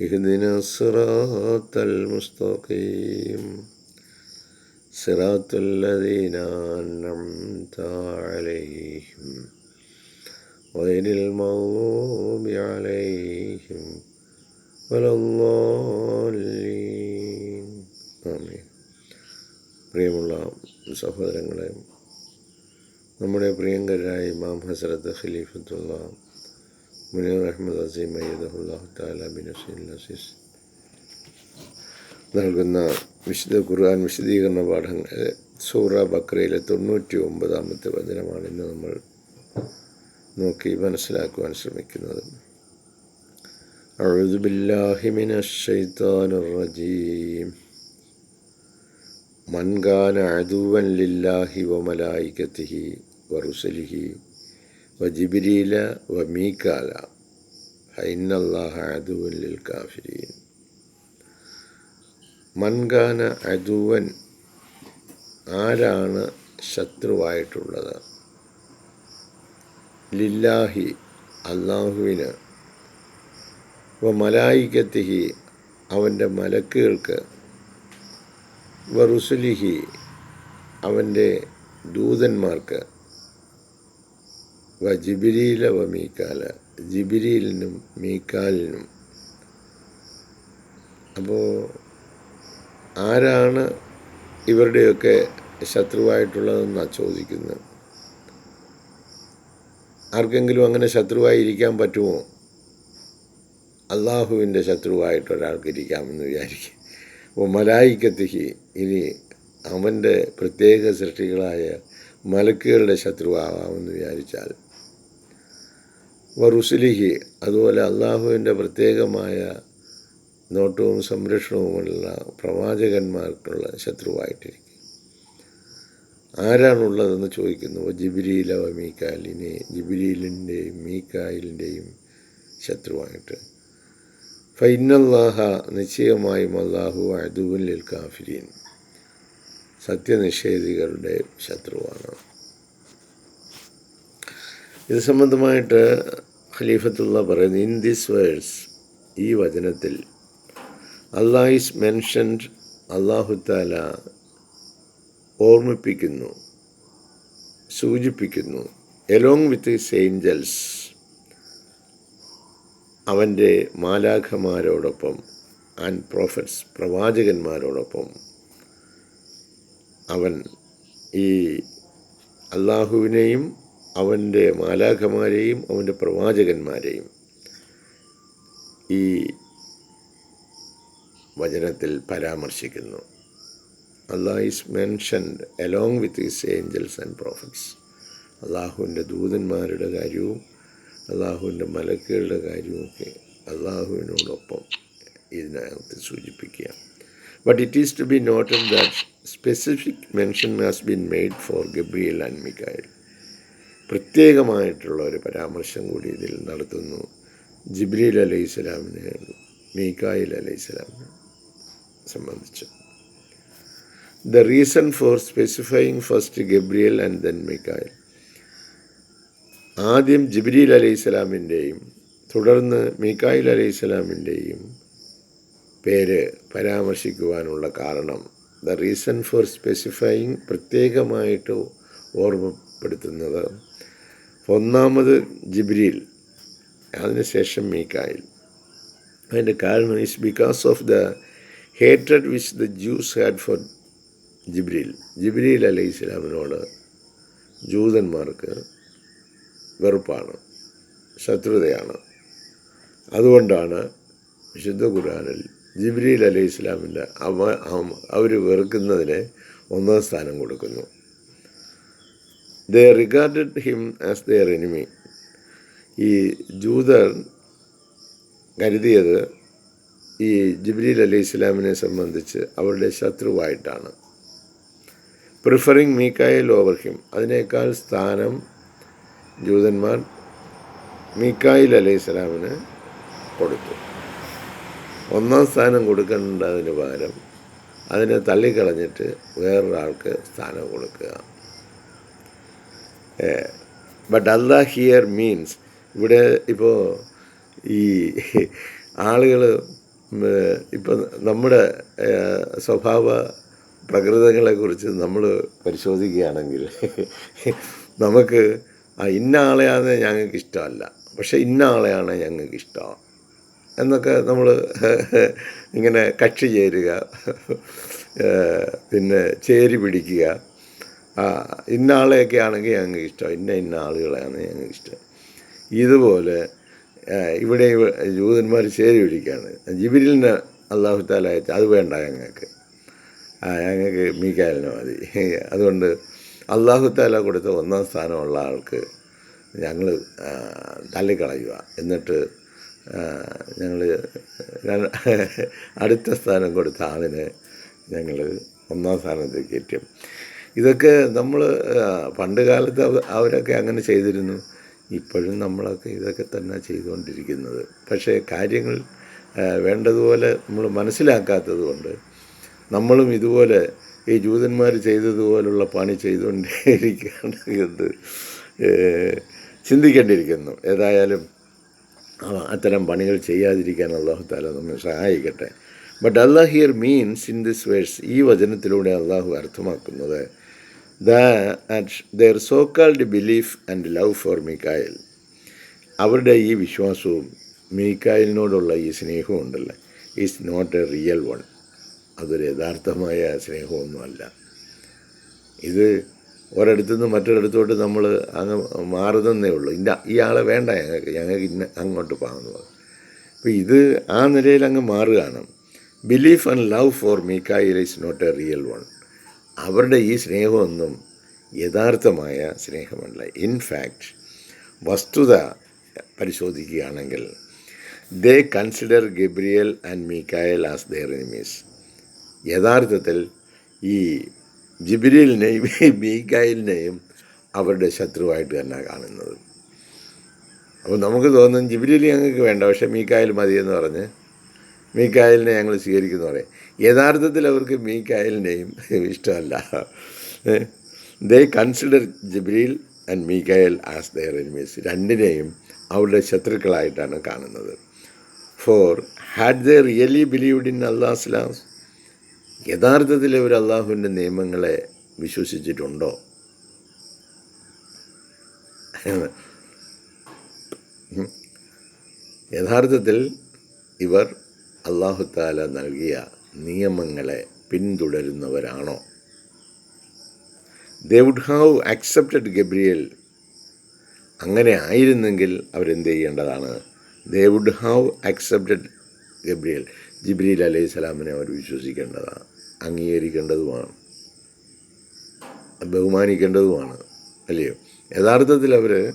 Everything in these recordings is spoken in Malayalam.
ഇഹ്ദിന സിറാത്തൽ മുസ്തഖീം. സിറാത്തുൽ അലൈഹിം. വൈരിൽ മൗബി അലൈഹിം പ്രിയമുള്ള സഹോദരങ്ങളെ നമ്മുടെ പ്രിയങ്കരായി മാം ഹസരത്ത് ഖലീഫത്തുള്ള മുനീർ അഹമ്മദ് അസീം അയ്യദുല്ലാഹു താല ബിൻ അസീസ് നൽകുന്ന വിശുദ്ധ ഖുർആൻ വിശദീകരണ പാഠങ്ങൾ സൂറ ബക്രയിലെ തൊണ്ണൂറ്റി ഒമ്പതാമത്തെ വചനമാണ് ഇന്ന് നമ്മൾ നോക്കി മനസ്സിലാക്കുവാൻ ശ്രമിക്കുന്നത് أعوذ بالله من الشيطان الرجيم من كان عدوا لله وملائكته ورسله വ വമീകാല വ മീക്കാല ഹൈനല്ലാഹ അദുവൻ കാഫിരീൻ. മൻഗാന അദുവൻ ആരാണ് ശത്രുവായിട്ടുള്ളത്? ലില്ലാഹി അള്ളാഹുവിന് വ മലായിക്കത്തിഹി അവന്റെ മലക്കുകൾക്ക്. വ റുസുലിഹി അവന്റെ ദൂതന്മാർക്ക്. വ ജിബിരിയില വ മീക്കാല. ജിബിരിയിലിനും മീക്കാലിനും. അപ്പോൾ ആരാണ് ഇവരുടെയൊക്കെ ശത്രുവായിട്ടുള്ളതെന്നാണ് ചോദിക്കുന്നത്? ആർക്കെങ്കിലും അങ്ങനെ ശത്രുവായി ഇരിക്കാൻ പറ്റുമോ? അള്ളാഹുവിന്റെ ശത്രുവായിട്ട് ഒരാൾക്ക് ഇരിക്കാമെന്ന് വിചാരിക്കും. അപ്പോൾ മലായിക്കത്തിക്ക് ഇനി അവന്റെ പ്രത്യേക സൃഷ്ടികളായ മലക്കുകളുടെ ശത്രുവാകാമെന്ന് വിചാരിച്ചാൽ വറുസുലിഹി അതുപോലെ അള്ളാഹുവിന്റെ പ്രത്യേകമായ നോട്ടവും സംരക്ഷണവുമുള്ള പ്രവാചകന്മാർക്കുള്ള ശത്രുവായിട്ടിരിക്കും. ആരാണുള്ളതെന്ന് ചോദിക്കുന്നു. ജിബിരിയില മീക്കാലിനെ ജിബിരിയിലിന്റെയും മീക്കായിലിന്റെയും ശത്രുവായിട്ട്. ഫൈനല്ലാഹ നിശ്ചയമായും അള്ളാഹു അദുവിൽ കാഫിരീൻ. സത്യനിഷേധികളുടെ ശത്രുവാണ്. ഇത് സംബന്ധമായിട്ട് ഖലീഫത്തുള്ള പറയുന്നു ഇൻ ദിസ് വേഴ്സ് ഈ വചനത്തിൽ അള്ളാഹ് ഈസ് മെൻഷൻഡ് അള്ളാഹുത്താല ഓർമ്മിപ്പിക്കുന്നു സൂചിപ്പിക്കുന്നു. എലോങ് വിത്ത് ഹിസ് ഏഞ്ചൽസ് അവന്റെ മാലാഖമാരോടൊപ്പം ആൻഡ് പ്രോഫറ്റ്സ് പ്രവാചകന്മാരോടൊപ്പം അവൻ ഈ അള്ളാഹുവിനെയും അവന്റെ മാലാഖമാരെയും അവന്റെ പ്രവാചകന്മാരെയും ഈ വചനത്തിൽ പരാമർശിക്കുന്നു. Allah is mentioned along with his angels and prophets അള്ളാഹുവിന്റെ ദൂതന്മാരുടെ കാര്യവും അള്ളാഹുവിന്റെ മലക്കുകളുടെ കാര്യവുമൊക്കെ അള്ളാഹുവിനോടൊപ്പം ഇതിനകത്ത് സൂചിപ്പിക്കുക. But it is to be noted that specific mention has been made for Gabriel and Mikail പ്രത്യേകമായിട്ടുള്ള ഒരു പരാമർശം കൂടി ഇതിൽ നടത്തുന്നു. ജിബ്രീൽ അലൈഹി സ്വലാമിനെ മീക്കായിൽ അലൈഹി സ്വലാമിനെ സംബന്ധിച്ച്. The reason for specifying first Gabriel and then Mikail ആദ്യം ജിബ്രീൽ അലൈഹി സ്വലാമിന്റെയും തുടർന്ന് മീക്കായിൽ അലൈഹി സ്വലാമിന്റെയും പേര് പരാമർശിക്കുവാനുള്ള കാരണം ദ റീസൺ ഫോർ സ്പെസിഫൈയിങ് പ്രത്യേകമായിട്ട് ഓർമ്മപ്പെടുത്തുന്നത് ഒന്നാമത് ജിബ്രീൽ അതിനുശേഷം മീക്കായിൽ അതിന്റെ കാരണം is because of the hated which the Jews had for ജിബ്രീൽ. ജിബ്രീൽ അലൈഹി ഇസ്ലാമിനോട് ജൂതന്മാർക്ക് വെറുപ്പാണ് ശത്രുതയാണ്. അതുകൊണ്ടാണ് വിശുദ്ധ ഖുർആനിൽ ജിബ്രീൽ അലൈഹി ഇസ്ലാമിന്റെ അവ അവർ വെറുക്കുന്നതിന് ഒന്നാം സ്ഥാനം കൊടുക്കുന്നു. They regarded him as their enemy ഈ ജൂതർ കരുതിയത് ഈ ജിബ്രീൽ അലൈഹി ഇസ്ലാമിനെ സംബന്ധിച്ച് അവരുടെ ശത്രുവായിട്ടാണ്. പ്രിഫറിങ് മീക്കായൽ ഓവർ ഹിം അതിനേക്കാൾ സ്ഥാനം ജൂതന്മാർ മീക്കായിൽ അലൈഹി സ്വലാമിന് കൊടുത്തു. ഒന്നാം സ്ഥാനം കൊടുക്കേണ്ടതിന് പകരം അതിനെ തള്ളിക്കളഞ്ഞിട്ട് വേറൊരാൾക്ക് സ്ഥാനം കൊടുക്കുക. ബട്ട് അല്ലാ ഹിയർ മീൻസ് ഇവിടെ ഇപ്പോൾ ഈ ആളുകൾ ഇപ്പം നമ്മുടെ സ്വഭാവ പ്രകൃതങ്ങളെക്കുറിച്ച് നമ്മൾ പരിശോധിക്കുകയാണെങ്കിൽ നമുക്ക് ഇന്ന ആളെയാണ് ഞങ്ങൾക്ക് ഇഷ്ടമല്ല. പക്ഷേ ഇന്ന ആളെയാണ് ഞങ്ങൾക്ക് ഇഷ്ടം. എന്നൊക്കെ നമ്മൾ ഇങ്ങനെ കക്ഷി ചേരുക പിന്നെ ചേരി പിടിക്കുക. ഇന്ന ആളെയൊക്കെ ആണെങ്കിൽ ഞങ്ങൾക്ക് ഇഷ്ടം. ഇന്ന ഇന്ന ആളുകളെയാണ് ഞങ്ങൾക്ക് ഇഷ്ടം. ഇതുപോലെ ഇവിടെ ജൂതന്മാർ ചേരി പിടിക്കുകയാണ്. ജിബിരിലിന് അള്ളാഹു താല അത് വേണ്ട ഞങ്ങൾക്ക്. ഞങ്ങൾക്ക് മീക്കാലിന് മതി. അതുകൊണ്ട് അള്ളാഹു താല കൊടുത്ത ഒന്നാം സ്ഥാനമുള്ള ആൾക്ക് ഞങ്ങൾ തള്ളിക്കളയുക. എന്നിട്ട് ഞങ്ങൾ അടുത്ത സ്ഥാനം കൊടുത്ത ആളിനെ ഞങ്ങൾ ഒന്നാം സ്ഥാനത്തേക്ക് കയറ്റും ഇതൊക്കെ നമ്മൾ പണ്ട് കാലത്ത് അവരൊക്കെ അങ്ങനെ ചെയ്തിരുന്നു. ഇപ്പോഴും നമ്മളൊക്കെ ഇതൊക്കെ തന്നെ ചെയ്തുകൊണ്ടിരിക്കുന്നത്. പക്ഷേ കാര്യങ്ങൾ വേണ്ടതുപോലെ നമ്മൾ മനസ്സിലാക്കാത്തത് കൊണ്ട് നമ്മളും ഇതുപോലെ ഈ ജൂതന്മാർ ചെയ്തതുപോലുള്ള പണി ചെയ്തുകൊണ്ടേയിരിക്കുകയാണ് എന്ന് ചിന്തിക്കേണ്ടിയിരിക്കുന്നു. ഏതായാലും അത്തരം പണികൾ ചെയ്യാതിരിക്കാൻ അള്ളാഹു താല നമ്മെ സഹായിക്കട്ടെ. But Allah here means in this verse ഈ വചനത്തിലൂടെ അള്ളാഹു അർത്ഥമാക്കുന്നത് that their so called belief and love for Mikail അവരുടെ ഈ വിശ്വാസവും മീക്കായലിനോടുള്ള ഈ സ്നേഹവും ഉണ്ടല്ലോ? Is not a real one അതൊരു യഥാർത്ഥമായ സ്നേഹമൊന്നുമല്ല. ഇത് ഒരിടത്തു നിന്ന് മറ്റൊരിടത്തോട്ട് നമ്മൾ അങ്ങ് മാറുന്നേ ഉള്ളൂ. ഇന്ന ആളെ വേണ്ട ഞങ്ങൾക്ക്. ഞങ്ങൾക്ക് ഇന്ന അങ്ങോട്ട് പോകാമെന്ന് പറഞ്ഞു അപ്പോൾ ഇത് ആ നിലയിൽ അങ്ങ് മാറുകയാണ്. Belief and love for Mikail is not a real one അവരുടെ ഈ സ്നേഹമൊന്നും യഥാർത്ഥമായ സ്നേഹമല്ല. ഇൻഫാക്റ്റ് വസ്തുത പരിശോധിക്കുകയാണെങ്കിൽ they consider Gabriel and Mikail as their enemies യഥാർത്ഥത്തിൽ ഈ ജിബിരിലിനെയും മീക്കായലിനെയും അവരുടെ ശത്രുവായിട്ട് തന്നെ കാണുന്നത്. അപ്പോൾ നമുക്ക് തോന്നും ജിബിരിൽ ഞങ്ങൾക്ക് വേണ്ട പക്ഷേ മീക്കായൽ മതിയെന്ന് പറഞ്ഞ് മീക്കായലിനെ ഞങ്ങൾ സ്വീകരിക്കുന്നു പറയും. യഥാർത്ഥത്തിൽ അവർക്ക് മീക്കായലിനെയും ഇഷ്ടമല്ല. They consider Jibreel and Mikail as their enemies രണ്ടിനെയും അവരുടെ ശത്രുക്കളായിട്ടാണ് കാണുന്നത്. For had they really believed in Allah യഥാർത്ഥത്തിൽ അവർ അള്ളാഹുവിന്റെ നിയമങ്ങളെ വിശ്വസിച്ചിട്ടുണ്ടോ? യഥാർത്ഥത്തിൽ ഇവർ അള്ളാഹുത്താല നൽകിയ നിയമങ്ങളെ പിന്തുടരുന്നവരാണോ? They would have accepted Gabriel അങ്ങനെ ആയിരുന്നെങ്കിൽ അവരെന്ത് ചെയ്യേണ്ടതാണ്? They would have accepted Gabriel ജിബ്രീൽ അലൈഹി സ്വലാമിനെ അവർ വിശ്വസിക്കേണ്ടതാണ്. അംഗീകരിക്കേണ്ടതുമാണ്. ബഹുമാനിക്കേണ്ടതുമാണ്. അല്ലയോ യഥാർത്ഥത്തിൽ അവർ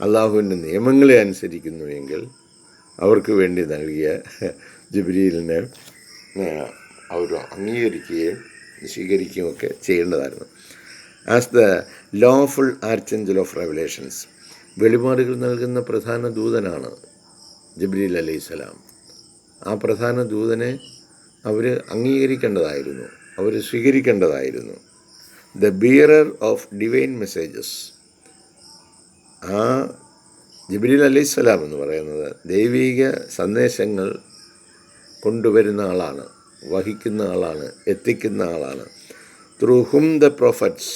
അള്ളാഹുവിന്റെ നിയമങ്ങളെ അനുസരിക്കുന്നുവെങ്കിൽ അവർക്ക് വേണ്ടി നൽകിയ ജിബ്രീലിനെ അവർ അംഗീകരിക്കുകയും സ്വീകരിക്കുകയും ഒക്കെ ചെയ്യേണ്ടതായിരുന്നു. As the lawful archangel of revelations വെളിപാടുകൾ നൽകുന്ന പ്രധാന ദൂതനാണ് ജിബ്രീൽ അലൈഹി സ്വലാം. ആ പ്രധാന ദൂതനെ അവർ അംഗീകരിക്കേണ്ടതായിരുന്നു അവർ സ്വീകരിക്കേണ്ടതായിരുന്നു. The bearer of divine messages ആ ജിബ്രീൽ അലൈഹി സ്വലാം എന്ന് പറയുന്നത് ദൈവിക സന്ദേശങ്ങൾ കൊണ്ടുവരുന്ന ആളാണ് വഹിക്കുന്ന ആളാണ് എത്തിക്കുന്ന ആളാണ്. Through whom the prophets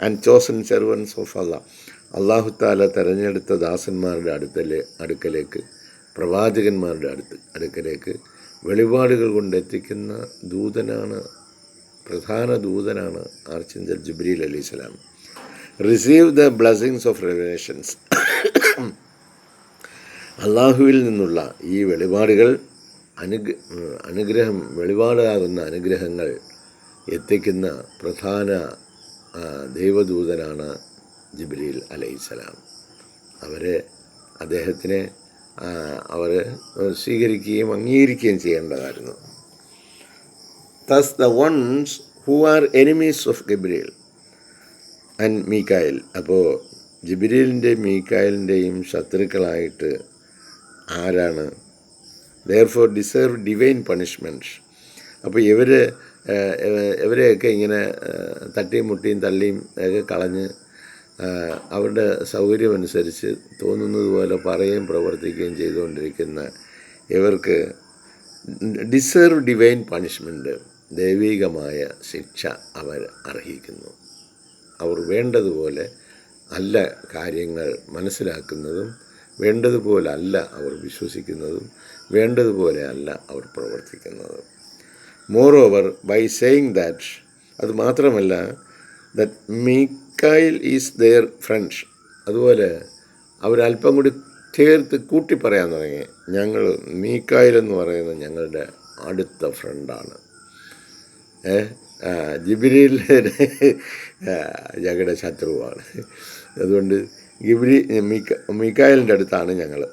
and chosen servants of Allah അള്ളാഹു താല തെരഞ്ഞെടുത്ത ദാസന്മാരുടെ അടുത്തലെ അടുക്കലേക്ക് പ്രവാചകന്മാരുടെ അടുത്ത് അടുക്കലേക്ക് വെളിപാടുകൾ കൊണ്ട് എത്തിക്കുന്ന ദൂതനാണ് പ്രധാന ദൂതനാണ് archangel Jibreel Ali receive the blessings of revelations അള്ളാഹുവിൽ നിന്നുള്ള ഈ വെളിപാടുകൾ അനുഗ് അനുഗ്രഹം വെളിപാടാകുന്ന അനുഗ്രഹങ്ങൾ എത്തിക്കുന്ന പ്രധാന ദൈവദൂതനാണ് ജിബ്രീൽ അലൈഹിസ്സലാം. അവരെ അദ്ദേഹത്തിനെ അവർ സ്വീകരിക്കുകയും അംഗീകരിക്കുകയും ചെയ്യേണ്ടതായിരുന്നു. Thus the ones who are enemies of Gabriel and Mikail അപ്പോൾ ജിബിരിലിന്റെയും മീക്കായലിന്റെയും ശത്രുക്കളായിട്ട് ആരാണ് therefore deserve divine punishment അപ്പോൾ ഇവർ ഇവരെയൊക്കെ ഇങ്ങനെ തട്ടിയും മുട്ടിയും തള്ളിയും ഒക്കെ കളഞ്ഞ് അവരുടെ സൗകര്യമനുസരിച്ച് തോന്നുന്നത് പോലെ പറയുകയും പ്രവർത്തിക്കുകയും ചെയ്തുകൊണ്ടിരിക്കുന്ന ഇവർക്ക് ഡിസേർവ് ഡിവൈൻ പണിഷ്മെന്റ് ദൈവികമായ ശിക്ഷ അവർ അർഹിക്കുന്നു. അവർ വേണ്ടതുപോലെ നല്ല കാര്യങ്ങൾ മനസ്സിലാക്കുന്നതും വേണ്ടതുപോലെ അല്ല അവർ വിശ്വസിക്കുന്നതും വേണ്ടതുപോലെ അല്ല അവർ പ്രവർത്തിക്കുന്നതും. Moreover by saying that അത് മാത്രമല്ല that Mikail is their friends അതുപോലെ അവരല്പം കൂടി ചേർത്ത് കൂട്ടി പറയാൻ തുടങ്ങി. ഞങ്ങൾ മീക്കായിൽ എന്ന് പറയുന്നത് ഞങ്ങളുടെ അടുത്ത ഫ്രണ്ടാണ് ഏ? ജിബിരിയിൽ ഞങ്ങളുടെ ശത്രുവാണ്. അതുകൊണ്ട് ഗിബിരി മീക്ക മീക്കായലിന്റെ അടുത്താണ് ഞങ്ങൾ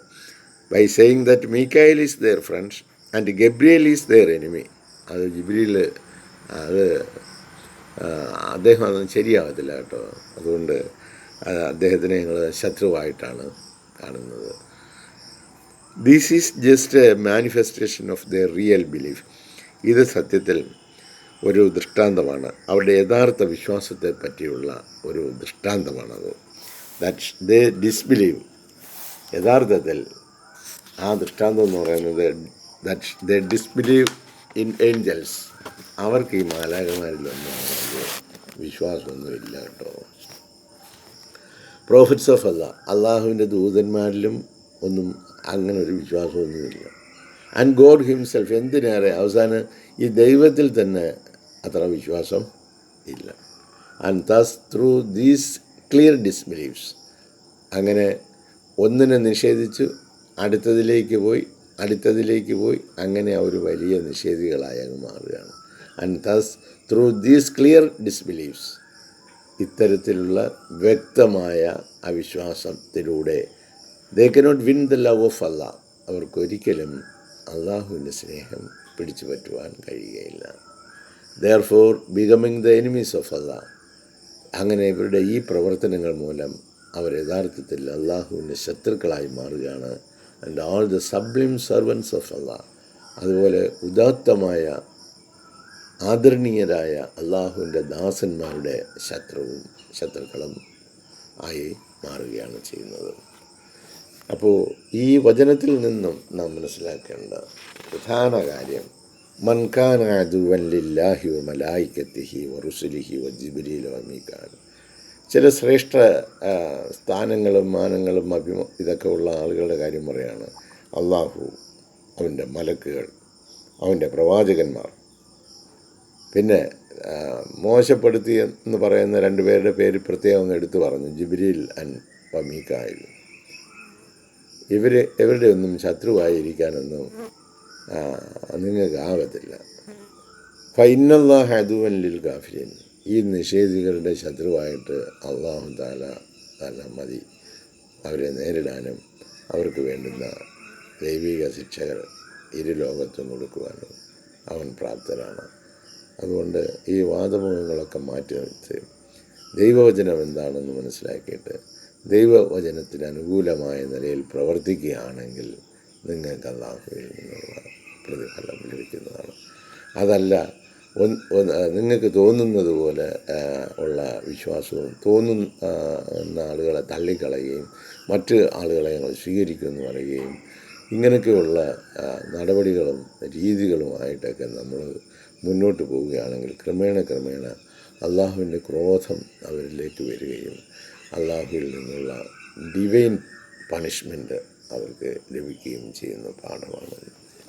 by saying that Mikail is their friends and Gabriel is their enemy അത് ജിബ്രിയിൽ അത് അദ്ദേഹം അതൊന്നും ശരിയാവത്തില്ല കേട്ടോ. അതുകൊണ്ട് അദ്ദേഹത്തിനെ ഞങ്ങൾ ശത്രുവായിട്ടാണ് കാണുന്നത്. This is just a manifestation of the real belief ഇത് സത്യത്തിൽ ഒരു ദൃഷ്ടാന്തമാണ്. അവരുടെ യഥാർത്ഥ വിശ്വാസത്തെ പറ്റിയുള്ള ഒരു ദൃഷ്ടാന്തമാണത്. ദാറ്റ് ഡിസ്ബിലീവ് യഥാർത്ഥത്തിൽ ആ ദൃഷ്ടാന്തം എന്ന് പറയുന്നത് that they disbelieve in angels അവർക്ക് ഈ മാലാകമാരിലൊന്നും വിശ്വാസമൊന്നുമില്ല കേട്ടോ. പ്രോഫിറ്റ്സ് ഓഫ് അല്ല അള്ളാഹുവിന്റെ ദൂതന്മാരിലും ഒന്നും അങ്ങനെ ഒരു വിശ്വാസമൊന്നുമില്ല. ആൻഡ് ഗോഡ് ഹിംസെൽഫ് എന്തിനേറെ അവസാനം ഈ ദൈവത്തിൽ തന്നെ അത്ര വിശ്വാസം ഇല്ല. And thus through these clear disbelieves അങ്ങനെ ഒന്നിനെ നിഷേധിച്ചു അടുത്തതിലേക്ക് പോയി അടുത്തതിലേക്ക് പോയി അങ്ങനെ അവർ വലിയ നിഷേധികളായി അങ്ങ് മാറുകയാണ്. And thus through these clear disbelieves ഇത്തരത്തിലുള്ള വ്യക്തമായ അവിശ്വാസത്തിലൂടെ they cannot win the love of Allah അവർക്കൊരിക്കലും അള്ളാഹുവിന്റെ സ്നേഹം പിടിച്ചു പറ്റുവാൻ കഴിയുകയില്ല. Therefore becoming the enemies of Allah അങ്ങനെ ഇവരുടെ ഈ പ്രവർത്തനങ്ങൾ മൂലം അവർ യഥാർത്ഥത്തിൽ അള്ളാഹുവിന്റെ ശത്രുക്കളായി മാറുകയാണ്. And all the sublime servants of Allah അതുപോലെ ഉദാത്തമായ ആദരണീയരായ അള്ളാഹുവിന്റെ ദാസന്മാരുടെ ശത്രുവും ശത്രുക്കളും ആയി മാറുകയാണ് ചെയ്യുന്നത്. അപ്പോൾ ഈ വചനത്തിൽ നിന്നും നാം മനസ്സിലാക്കേണ്ട പ്രധാന കാര്യം വ ചില ശ്രേഷ്ഠ സ്ഥാനങ്ങളും മാനങ്ങളും അഭിമ ഇതൊക്കെ ഉള്ള ആളുകളുടെ കാര്യം പറയാണ്. അള്ളാഹു അവന്റെ മലക്കുകൾ അവന്റെ പ്രവാചകന്മാർ. പിന്നെ മോശപ്പെടുത്തി എന്ന് പറയുന്ന രണ്ട് പേരുടെ പേര് പ്രത്യേകം ഒന്ന് എടുത്തു പറഞ്ഞു. ജിബ്രീൽ അൻ വമീക്കായിൽ ഇവർ ഇവരുടെ ഒന്നും ശത്രുവായിരിക്കാനൊന്നും ആ, നിങ്ങൾക്ക് ആകത്തില്ല ഫൈനല്ലാഹ് അതുവൻ ലിൽ കാഫിരിൻ ഈ നിഷേധികളുടെ ശത്രുവായിട്ട് അള്ളാഹു താല താല മതി. അവരെ നേരിടാനും അവർക്ക് വേണ്ടുന്ന ദൈവിക ശിക്ഷകൾ ഇരു ലോകത്തും കൊടുക്കുവാനും അവൻ പ്രാപ്തനാണ്. അതുകൊണ്ട് ഈ വാദമുഖങ്ങളൊക്കെ മാറ്റി നിർത്തി. ദൈവവചനം എന്താണെന്ന് മനസ്സിലാക്കിയിട്ട് ദൈവവചനത്തിന് അനുകൂലമായ നിലയിൽ പ്രവർത്തിക്കുകയാണെങ്കിൽ നിങ്ങൾക്ക് അള്ളാഹുവിൽ നിന്നുള്ള പ്രതിഫലം ലഭിക്കുന്നതാണ്. അതല്ല നിങ്ങൾക്ക് തോന്നുന്നത് പോലെ ഉള്ള വിശ്വാസവും തോന്നുന്ന ആളുകളെ തള്ളിക്കളയുകയും മറ്റ് ആളുകളെ ഞങ്ങൾ സ്വീകരിക്കുമെന്ന് പറയുകയും ഇങ്ങനെയൊക്കെയുള്ള നടപടികളും രീതികളുമായിട്ടൊക്കെ നമ്മൾ മുന്നോട്ട് പോവുകയാണെങ്കിൽ ക്രമേണ ക്രമേണ അള്ളാഹുവിന്റെ ക്രോധം അവരിലേക്ക് വരികയും അള്ളാഹുവിൽ നിന്നുള്ള ഡിവൈൻ പണിഷ്മെന്റ് അവർക്ക് ലഭിക്കുകയും ചെയ്യുന്ന പാഠമാണ്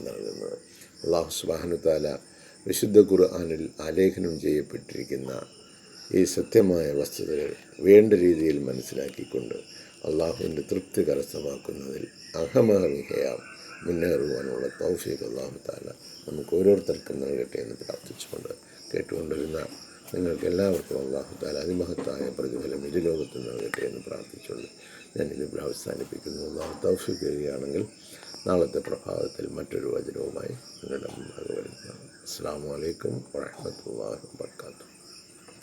നൽകുന്നത്. അള്ളാഹു സുബാനുത്താല താല വിശുദ്ധ ഖുർആാനിൽ ആലേഖനം ചെയ്യപ്പെട്ടിരിക്കുന്ന ഈ സത്യമായ വസ്തുതകൾ വേണ്ട രീതിയിൽ മനസ്സിലാക്കിക്കൊണ്ട് അള്ളാഹുവിന്റെ തൃപ്തി കരസ്ഥമാക്കുന്നതിൽ അഹമഹമികയാം മുന്നേറുവാനുള്ള തൗഫീഖ് അള്ളാഹു താല നമുക്ക് ഓരോരുത്തർക്കും നൽകട്ടെ എന്ന് പ്രാർത്ഥിച്ചുകൊണ്ട് കേട്ടുകൊണ്ടിരുന്ന നിങ്ങൾക്ക് എല്ലാവർക്കും അള്ളാഹു താല അതിമഹത്തായ പ്രതിഫലം ഇരുലോകത്ത് നൽകട്ടെ എന്ന് പ്രാർത്ഥിച്ചുകൊണ്ട് ഞാനിതിവിടെ അവസാനിപ്പിക്കുന്നു നാളെ തൗഫീഖ് ചെയ്യുകയാണെങ്കിൽ നാളത്തെ പ്രഭാതത്തിൽ മറ്റൊരു വചനവുമായി നിങ്ങളുടെ മുമ്പാകെ വരുന്നതാണ്. അസ്സാം വലൈക്കും വാഹമത്തല്ലാ വാത്തു